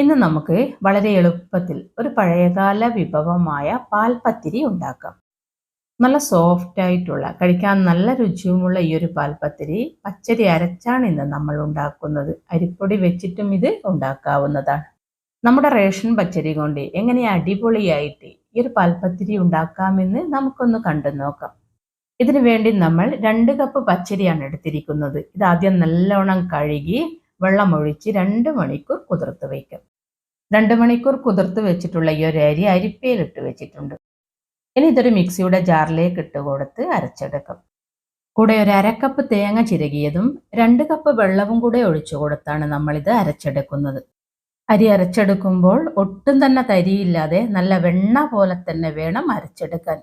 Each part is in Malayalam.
ഇന്ന് നമുക്ക് വളരെ എളുപ്പത്തിൽ ഒരു പഴയകാല വിഭവമായ പാൽപ്പത്തിരി ഉണ്ടാക്കാം. നല്ല സോഫ്റ്റ് ആയിട്ടുള്ള കഴിക്കാൻ നല്ല രുചിയുമുള്ള ഈ ഒരു പാൽപ്പത്തിരി പച്ചരി അരച്ചാണ് ഇന്ന് നമ്മൾ ഉണ്ടാക്കുന്നത്. അരിപ്പൊടി വെച്ചിട്ടും ഇത് ഉണ്ടാക്കാവുന്നതാണ്. നമ്മുടെ റേഷൻ പച്ചരി കൊണ്ട് എങ്ങനെ അടിപൊളിയായിട്ട് ഈ ഒരു പാൽപ്പത്തിരി ഉണ്ടാക്കാമെന്ന് നമുക്കൊന്ന് കണ്ടു നോക്കാം. ഇതിനു വേണ്ടി നമ്മൾ രണ്ട് കപ്പ് പച്ചരിയാണ് എടുത്തിരിക്കുന്നത്. ഇത് ആദ്യം നല്ലോണം കഴുകി വെള്ളമൊഴിച്ച് രണ്ട് മണിക്കൂർ കുതിർത്ത് വയ്ക്കും. രണ്ട് മണിക്കൂർ കുതിർത്ത് വെച്ചിട്ടുള്ള ഈ ഒരു അരി അരിപ്പയിലിട്ട് വെച്ചിട്ടുണ്ട്. ഇനി ഇതൊരു മിക്സിയുടെ ജാറിലേക്ക് ഇട്ട് കൊടുത്ത് അരച്ചെടുക്കും. കൂടെ ഒരു അരക്കപ്പ് തേങ്ങ ചിരകിയതും രണ്ട് കപ്പ് വെള്ളവും കൂടെ ഒഴിച്ചു കൊടുത്താണ് നമ്മളിത് അരച്ചെടുക്കുന്നത്. അരി അരച്ചെടുക്കുമ്പോൾ ഒട്ടും തന്നെ തരിയില്ലാതെ നല്ല വെണ്ണ പോലെ തന്നെ വേണം അരച്ചെടുക്കാൻ.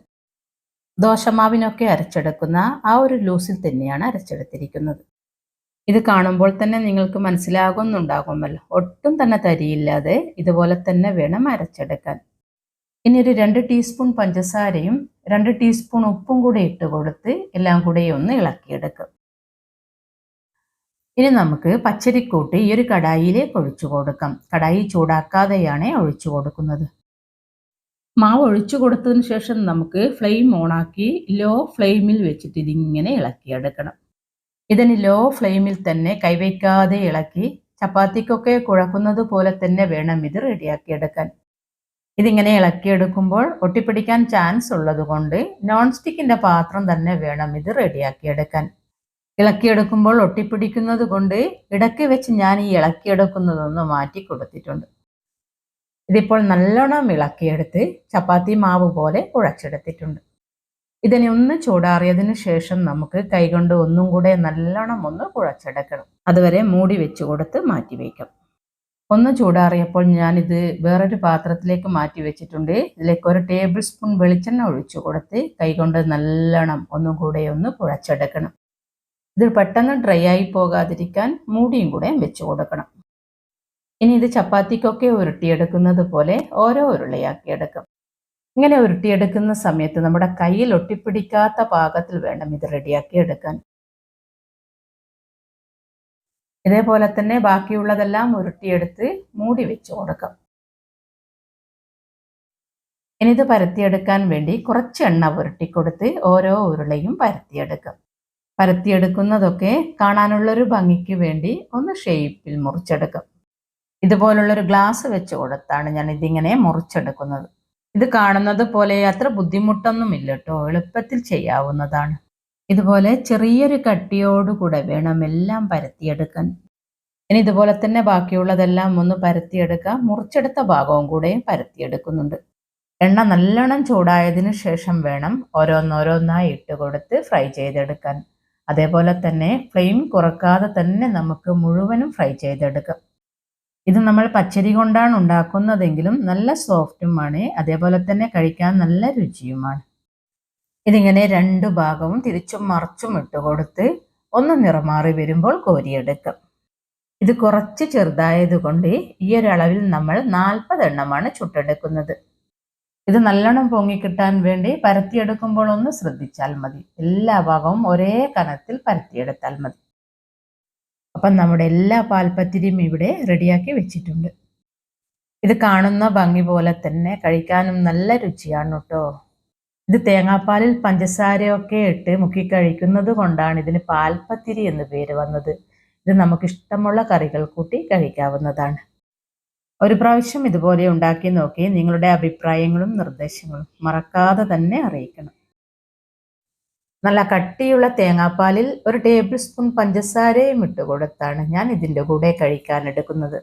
ദോശമാവിനൊക്കെ അരച്ചെടുക്കുന്ന ആ ഒരു ലൂസിൽ തന്നെയാണ് അരച്ചെടുത്തിരിക്കുന്നത്. ഇത് കാണുമ്പോൾ തന്നെ നിങ്ങൾക്ക് മനസ്സിലാകുന്നുണ്ടാകുമല്ലോ. ഒട്ടും തന്നെ തരിയില്ലാതെ ഇതുപോലെ തന്നെ വേണം അരച്ചെടുക്കാൻ. ഇനി ഒരു രണ്ട് ടീസ്പൂൺ പഞ്ചസാരയും രണ്ട് ടീസ്പൂൺ ഉപ്പും കൂടെ ഇട്ട് കൊടുത്ത് എല്ലാം കൂടെ ഒന്ന് ഇളക്കിയെടുക്കും. ഇനി നമുക്ക് പച്ചരിക്കൂട്ട് ഈ ഒരു കടായിയിലേക്ക് ഒഴിച്ചു കൊടുക്കാം. കടായി ചൂടാക്കാതെയാണ് ഒഴിച്ചു കൊടുക്കുന്നത്. മാവ് ഒഴിച്ചു കൊടുത്തതിന് ശേഷം നമുക്ക് ഫ്ലെയിം ഓണാക്കി ലോ ഫ്ലെയിമിൽ വെച്ചിട്ട് ഇതിങ്ങനെ ഇളക്കിയെടുക്കണം. ഇതിന് ലോ ഫ്ലെയിമിൽ തന്നെ കൈവയ്ക്കാതെ ഇളക്കി ചപ്പാത്തിക്കൊക്കെ കുഴക്കുന്നത് പോലെ തന്നെ വേണം ഇത് റെഡിയാക്കി റെഡിയാക്കിയെടുക്കാൻ ഇതിങ്ങനെ ഇളക്കിയെടുക്കുമ്പോൾ ഒട്ടിപ്പിടിക്കാൻ ചാൻസ് ഉള്ളതുകൊണ്ട് നോൺ സ്റ്റിക്കിന്റെ പാത്രം തന്നെ വേണം ഇത് റെഡിയാക്കി എടുക്കാൻ. ഇളക്കിയെടുക്കുമ്പോൾ ഒട്ടിപ്പിടിക്കുന്നത് കൊണ്ട് ഇടയ്ക്ക് വെച്ച് ഞാൻ ഈ ഇളക്കിയെടുക്കുന്നതൊന്ന് മാറ്റി കൊടുത്തിട്ടുണ്ട്. ഇതിപ്പോൾ നല്ലോണം ഇളക്കിയെടുത്ത് ചപ്പാത്തി മാവ് പോലെ കുഴച്ചെടുത്തിട്ടുണ്ട്. ഇതിനെ ഒന്ന് ചൂടാറിയതിന് ശേഷം നമുക്ക് കൈകൊണ്ട് ഒന്നും കൂടെ നല്ലോണം ഒന്ന് കുഴച്ചെടുക്കണം. അതുവരെ മൂടി വെച്ച് കൊടുത്ത് മാറ്റി വയ്ക്കും ഒന്ന് ചൂടാറിയപ്പോൾ ഞാനിത് വേറൊരു പാത്രത്തിലേക്ക് മാറ്റി വെച്ചിട്ടുണ്ട്. ഇതിലേക്ക് ഒരു ടേബിൾ സ്പൂൺ വെളിച്ചെണ്ണ ഒഴിച്ചു കൊടുത്ത് കൈകൊണ്ട് നല്ലോണം ഒന്നും കൂടെ ഒന്ന് കുഴച്ചെടുക്കണം. ഇത് പെട്ടെന്ന് ഡ്രൈ ആയി പോകാതിരിക്കാൻ മൂടിയും കൂടെ വെച്ച് കൊടുക്കണം. ഇനി ഇത് ചപ്പാത്തിക്കൊക്കെ ഉരുട്ടിയെടുക്കുന്നത് പോലെ ഓരോ ഉരുളയാക്കി എടുക്കാം. ഇങ്ങനെ ഉരുട്ടിയെടുക്കുന്ന സമയത്ത് നമ്മുടെ കയ്യിൽ ഒട്ടിപ്പിടിക്കാത്ത പാകത്തിൽ വേണം ഇത് റെഡിയാക്കി എടുക്കാൻ. ഇതേപോലെ തന്നെ ബാക്കിയുള്ളതെല്ലാം ഉരുട്ടിയെടുത്ത് മൂടി വെച്ച് കൊടുക്കാം ഇനി ഇത് പരത്തിയെടുക്കാൻ വേണ്ടി കുറച്ച് എണ്ണ പുരട്ടിക്കൊടുത്ത് ഓരോ ഉരുളയും പരത്തിയെടുക്കാം. പരത്തിയെടുക്കുന്നതൊക്കെ കാണാനുള്ളൊരു ഭംഗിക്ക് വേണ്ടി ഒന്ന് ഷേപ്പിൽ മുറിച്ചെടുക്കാം. ഇതുപോലുള്ളൊരു ഗ്ലാസ് വെച്ച് കൊടുത്താണ് ഞാൻ ഇതിങ്ങനെ മുറിച്ചെടുക്കുന്നത്. ഇത് കാണുന്നത് പോലെ അത്ര ബുദ്ധിമുട്ടൊന്നുമില്ല കേട്ടോ എളുപ്പത്തിൽ ചെയ്യാവുന്നതാണ്. ഇതുപോലെ ചെറിയൊരു കട്ടിയോടുകൂടെ വേണം എല്ലാം പരത്തിയെടുക്കാൻ. ഇനി ഇതുപോലെ തന്നെ ബാക്കിയുള്ളതെല്ലാം ഒന്ന് പരത്തിയെടുക്കാം. മുറിച്ചെടുത്ത ഭാഗവും കൂടെ പരത്തിയെടുക്കുന്നുണ്ട്. എണ്ണ നല്ലോണം ചൂടായതിന് ശേഷം വേണം ഓരോന്നോരോന്നായി ഇട്ട് കൊടുത്ത് ഫ്രൈ ചെയ്തെടുക്കാൻ. അതേപോലെ തന്നെ ഫ്ലെയിം കുറക്കാതെ തന്നെ നമുക്ക് മുഴുവനും ഫ്രൈ ചെയ്തെടുക്കാം. ഇത് നമ്മൾ പച്ചരി കൊണ്ടാണ് ഉണ്ടാക്കുന്നതെങ്കിലും നല്ല സോഫ്റ്റുമാണ് അതേപോലെ തന്നെ കഴിക്കാൻ നല്ല രുചിയുമാണ് ഇതിങ്ങനെ രണ്ട് ഭാഗവും തിരിച്ചും മറിച്ചും ഇട്ട് കൊടുത്ത് ഒന്ന് നിറമാറി വരുമ്പോൾ കോരിയെടുക്കാം. ഇത് കുറച്ച് ചെറുതായത് കൊണ്ട് ഈ ഒരു അളവിൽ നമ്മൾ നാൽപ്പത് എണ്ണമാണ് ചുട്ടെടുക്കുന്നത്. ഇത് നല്ലോണം പൊങ്ങിക്കിട്ടാൻ വേണ്ടി പരത്തിയെടുക്കുമ്പോൾ ഒന്ന് ശ്രദ്ധിച്ചാൽ മതി. എല്ലാ ഭാഗവും ഒരേ കനത്തിൽ പരത്തിയെടുത്താൽ മതി. അപ്പം നമ്മുടെ എല്ലാ പാൽപ്പത്തിരിയും ഇവിടെ റെഡിയാക്കി വെച്ചിട്ടുണ്ട്. ഇത് കാണുന്ന ഭംഗി പോലെ തന്നെ കഴിക്കാനും നല്ല രുചിയാണ് കേട്ടോ. ഇത് തേങ്ങാപ്പാലിൽ പഞ്ചസാരയൊക്കെ ഇട്ട് മുക്കി കഴിക്കുന്നത് കൊണ്ടാണ് ഇതിന് പാൽപ്പത്തിരി എന്ന് പേര് വന്നത്. ഇത് നമുക്ക് ഇഷ്ടമുള്ള കറികൾ കൂട്ടി കഴിക്കാവുന്നതാണ്. ഒരു പ്രാവശ്യം ഇതുപോലെ ഉണ്ടാക്കി നോക്കി നിങ്ങളുടെ അഭിപ്രായങ്ങളും നിർദ്ദേശങ്ങളും മറക്കാതെ തന്നെ അറിയിക്കണം. നല്ല കട്ടിയുള്ള തേങ്ങാപ്പാലിൽ ഒരു ടേബിൾ സ്പൂൺ പഞ്ചസാരയും ഇട്ട് കൊടുത്താണ് ഞാൻ ഇതിന്റെ കൂടെ കഴിക്കാൻ എടുക്കുന്നത്.